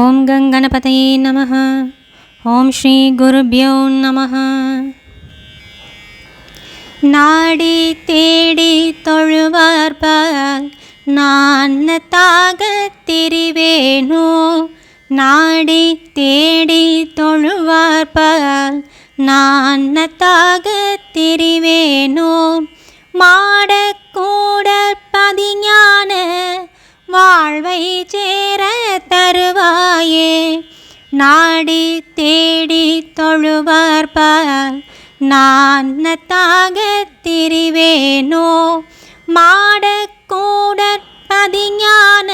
ஓம் கங்கணபதையே நம ஓம் ஸ்ரீ குருபியோ நம நாடி தேடி தொழுவார்பால் நான் தாக திரிவேனோ. நாடி தேடி தொழுவார்பால் நான் தாக திரிவேனோ. மா நாடி தேடி தொழுவார்பால் நான்னத்தாக திரிவேனோ? மாடக்கூடற் பதிஞான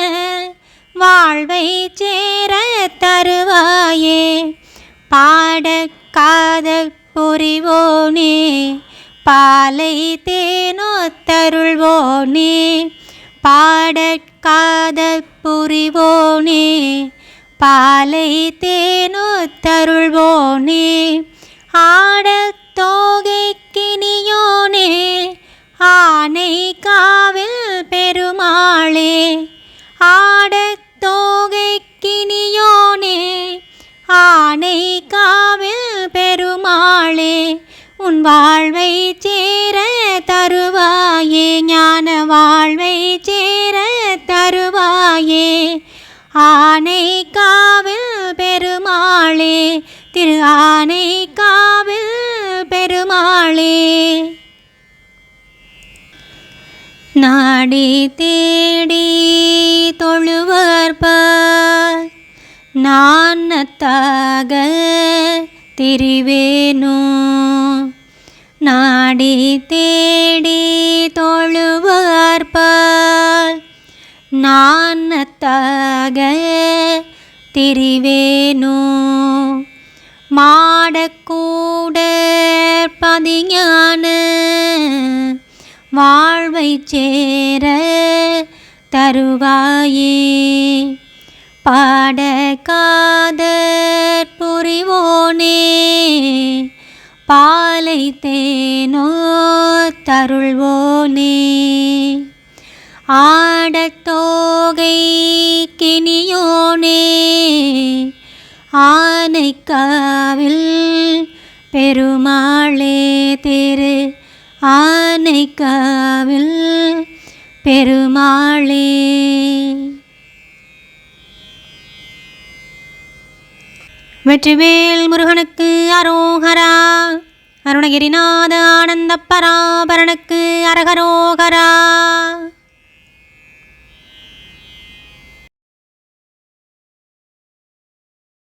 வாழ்வை சேர தருவாயே? பாடக் காதல் புரிவோனே? பாலை தேனோ தருள்வோனே? பாடக் காதல் புரிவோனே? பாலை தேனோ தருள்வோனே. ஆடத் தோகை ஆனை காவில் பெருமாளே. ஆடத் தோகை ஆனை காவில் பெருமாளே. உன் வாழ்வை சேர தருவாயே ஞான வாழ்வை சேர தருவாயே. ஆனை காவில் பெருமாளே திரு ஆனை காவில் பெருமாளே. நாடி தேடி தொழுவார்பார் நான்னத்தாக திரிவேனோ நாடி தேடி தொழுவார்பால் நான்னத்தாக திரிவேனோ? மாடக்கூட பதிஞான வாழ்வை சேர தருவாயே. பாட காதற் புரிவோனே பாலை தேனோ தருள்வோனே. ஆடத்தோகை தோகை கினியோனே ஆனைக்காவில் பெருமாளே திரு ஆனைக்காவில் பெருமாளே. வெற்றிவேல் முருகனுக்கு அரோகரா. அருணகிரிநாத ஆனந்த பராபரனுக்கு அரகரோ.